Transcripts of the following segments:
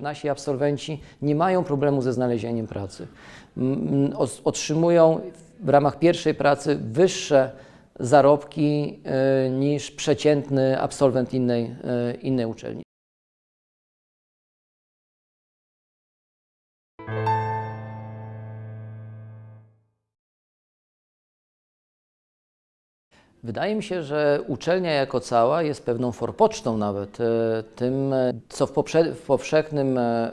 Nasi absolwenci nie mają problemu ze znalezieniem pracy. Otrzymują w ramach pierwszej pracy wyższe zarobki e, niż przeciętny absolwent innej, e, innej uczelni. Wydaje mi się, że uczelnia jako cała jest pewną forpocztą nawet, e, tym, e, co w, poprze- w powszechnym e,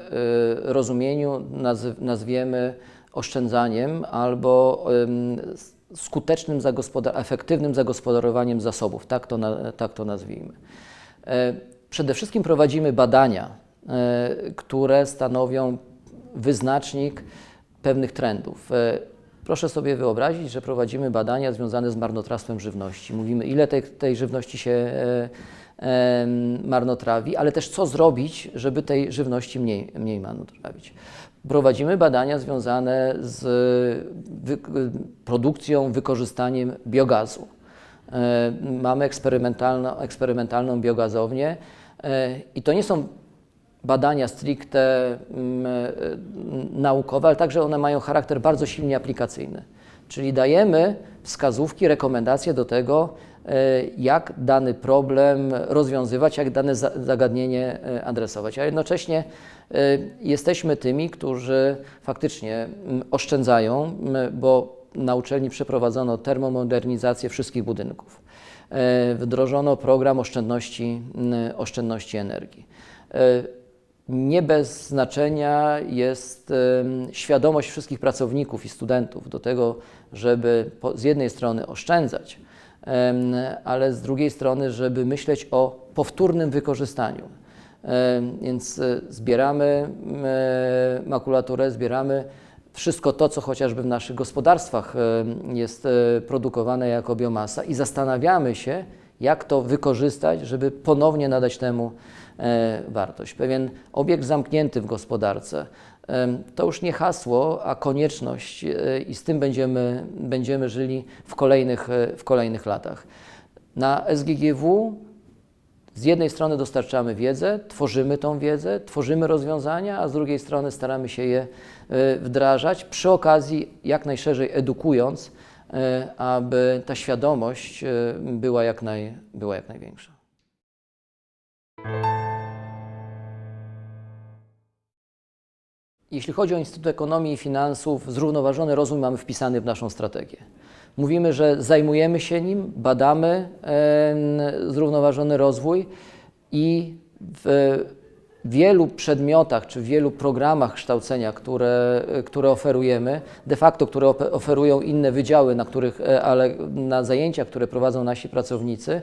rozumieniu naz- nazwiemy oszczędzaniem albo skutecznym, zagospodar- efektywnym zagospodarowaniem zasobów, tak to, na- tak to nazwijmy. Przede wszystkim prowadzimy badania, które stanowią wyznacznik pewnych trendów. Proszę sobie wyobrazić, że prowadzimy badania związane z marnotrawstwem żywności. Mówimy, ile tej, tej żywności się e, e, marnotrawi, ale też co zrobić, żeby tej żywności mniej, mniej marnotrawić. Prowadzimy badania związane z wy, produkcją, wykorzystaniem biogazu. E, Mamy eksperymentalną, eksperymentalną biogazownię e, i to nie są badania stricte mm, e, naukowe, ale także one mają charakter bardzo silnie aplikacyjny. Czyli dajemy wskazówki, rekomendacje do tego, e, jak dany problem rozwiązywać, jak dane za- zagadnienie e, adresować. A jednocześnie jesteśmy tymi, którzy faktycznie mm, oszczędzają, mm, bo na uczelni przeprowadzono termomodernizację wszystkich budynków. Wdrożono program oszczędności, oszczędności energii. Nie bez znaczenia jest świadomość wszystkich pracowników i studentów do tego, żeby z jednej strony oszczędzać, ale z drugiej strony, żeby myśleć o powtórnym wykorzystaniu. Więc e, zbieramy e, makulaturę, zbieramy wszystko to, co chociażby w naszych gospodarstwach jest e, produkowane jako biomasa i zastanawiamy się, jak to wykorzystać, żeby ponownie nadać temu wartość. Pewien obiekt zamknięty w gospodarce em, to już nie hasło, a konieczność e, i z tym będziemy, będziemy żyli w kolejnych, e, w kolejnych latach. Na SGGW z jednej strony dostarczamy wiedzę, tworzymy tą wiedzę, tworzymy rozwiązania, a z drugiej strony staramy się je e, wdrażać, przy okazji jak najszerzej edukując, e, aby ta świadomość e, była jak, naj, była jak największa. Jeśli chodzi o Instytut Ekonomii i Finansów, zrównoważony rozwój mamy wpisany w naszą strategię. Mówimy, że zajmujemy się nim, badamy zrównoważony rozwój i w wielu przedmiotach czy w wielu programach kształcenia, które, które oferujemy, de facto, które oferują inne wydziały, na których, e, ale na zajęcia, które prowadzą nasi pracownicy,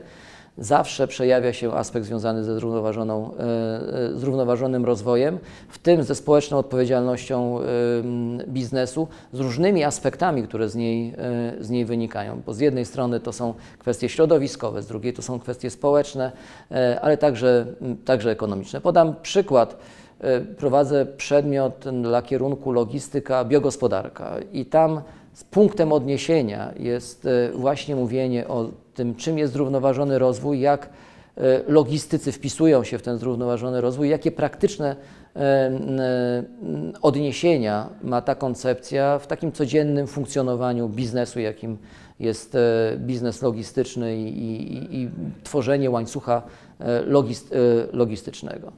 zawsze przejawia się aspekt związany ze zrównoważoną, e, e, zrównoważonym rozwojem, w tym ze społeczną odpowiedzialnością e, biznesu, z różnymi aspektami, które z niej, z niej wynikają. Bo z jednej strony to są kwestie środowiskowe, z drugiej to są kwestie społeczne, ale także, także ekonomiczne. Podam przykład. Prowadzę przedmiot dla kierunku logistyka, biogospodarka i tam punktem odniesienia jest e, właśnie mówienie o tym, czym jest zrównoważony rozwój, jak e, logistycy wpisują się w ten zrównoważony rozwój, jakie praktyczne e, odniesienia ma ta koncepcja w takim codziennym funkcjonowaniu biznesu, jakim jest biznes logistyczny i, i, i tworzenie łańcucha logist, logistycznego.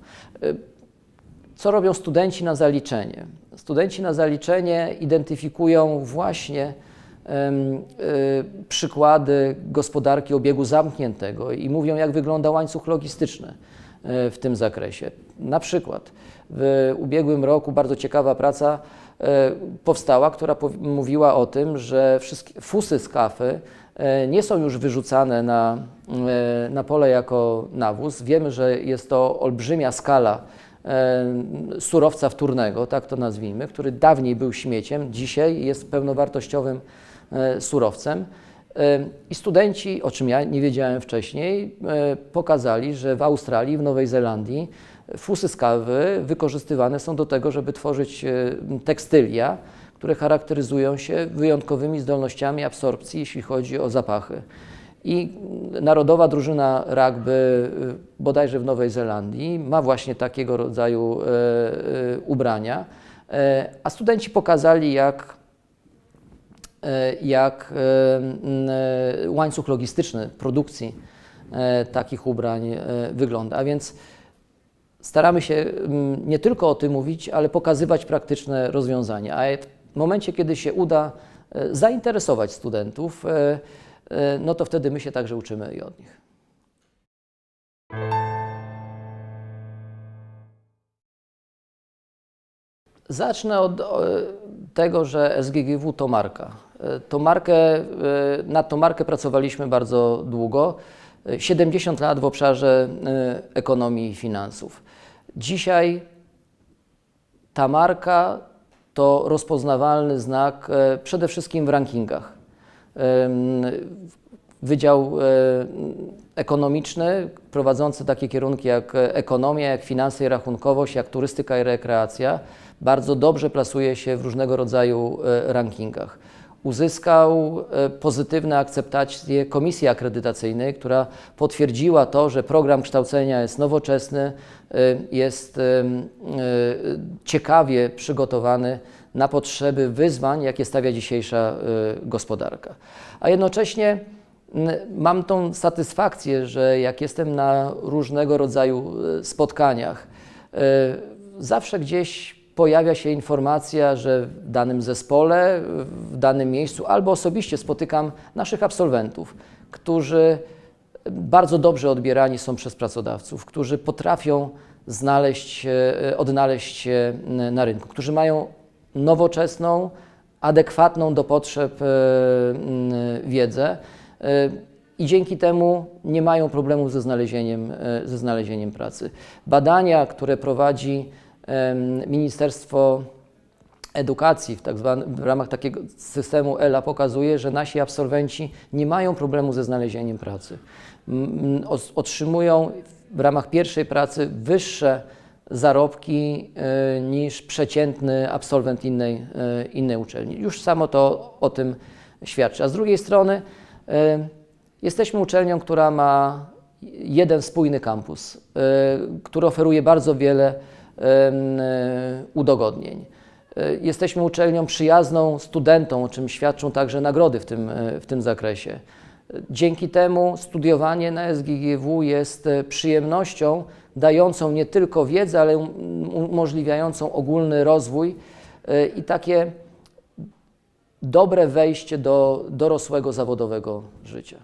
Co robią studenci na zaliczenie? Studenci na zaliczenie identyfikują właśnie y, przykłady gospodarki obiegu zamkniętego i mówią, jak wygląda łańcuch logistyczny y, w tym zakresie. Na przykład w ubiegłym roku bardzo ciekawa praca y, powstała, która mówiła o tym, że wszystkie fusy z kafy e, nie są już wyrzucane na, e, na pole jako nawóz. Wiemy, że jest to olbrzymia skala e, surowca wtórnego, tak to nazwijmy, który dawniej był śmieciem, dzisiaj jest pełnowartościowym e, surowcem. E, I studenci, o czym ja nie wiedziałem wcześniej, e, pokazali, że w Australii, w Nowej Zelandii fusy z kawy wykorzystywane są do tego, żeby tworzyć e, tekstylia, które charakteryzują się wyjątkowymi zdolnościami absorpcji, jeśli chodzi o zapachy. I narodowa drużyna rugby y, bodajże w Nowej Zelandii ma właśnie takiego rodzaju e, e, ubrania, E, a studenci pokazali, jak e, jak e, e, łańcuch logistyczny produkcji e, takich ubrań e, wygląda. A więc staramy się nie tylko o tym mówić, ale pokazywać praktyczne rozwiązania. A w momencie, kiedy się uda e, zainteresować studentów, e, no to wtedy my się także uczymy i od nich. Zacznę od tego, że SGGW to marka. E, To markę, e, nad tą markę pracowaliśmy bardzo długo. E, 70 lat w obszarze ekonomii i finansów. Dzisiaj ta marka to rozpoznawalny znak przede wszystkim w rankingach. Wydział ekonomiczny prowadzący takie kierunki jak ekonomia, jak finanse i rachunkowość, jak turystyka i rekreacja bardzo dobrze plasuje się w różnego rodzaju e, rankingach. Uzyskał e, pozytywne akceptacje Komisji Akredytacyjnej, która potwierdziła to, że program kształcenia jest nowoczesny, e, jest e, ciekawie przygotowany na potrzeby wyzwań, jakie stawia dzisiejsza gospodarka. A jednocześnie mam tą satysfakcję, że jak jestem na różnego rodzaju spotkaniach, zawsze gdzieś pojawia się informacja, że w danym zespole, w danym miejscu albo osobiście spotykam naszych absolwentów, którzy bardzo dobrze odbierani są przez pracodawców, którzy potrafią znaleźć, się, odnaleźć się na rynku, którzy mają nowoczesną, adekwatną do potrzeb e, wiedzę e, i dzięki temu nie mają problemów ze znalezieniem, e, ze znalezieniem pracy. Badania, które prowadzi Ministerstwo Edukacji w, tak zwanym, w ramach takiego systemu ELA pokazuje, że nasi absolwenci nie mają problemu ze znalezieniem pracy. Otrzymują w ramach pierwszej pracy wyższe zarobki e, niż przeciętny absolwent innej, e, innej uczelni. Już samo to o tym świadczy. A z drugiej strony e, jesteśmy uczelnią, która ma jeden spójny kampus, który oferuje bardzo wiele udogodnień. E, Jesteśmy uczelnią przyjazną studentom, o czym świadczą także nagrody w tym, e, w tym zakresie. E, Dzięki temu studiowanie na SGGW jest e, przyjemnością dającą nie tylko wiedzę, ale um- umożliwiającą ogólny rozwój e, i takie dobre wejście do dorosłego zawodowego życia.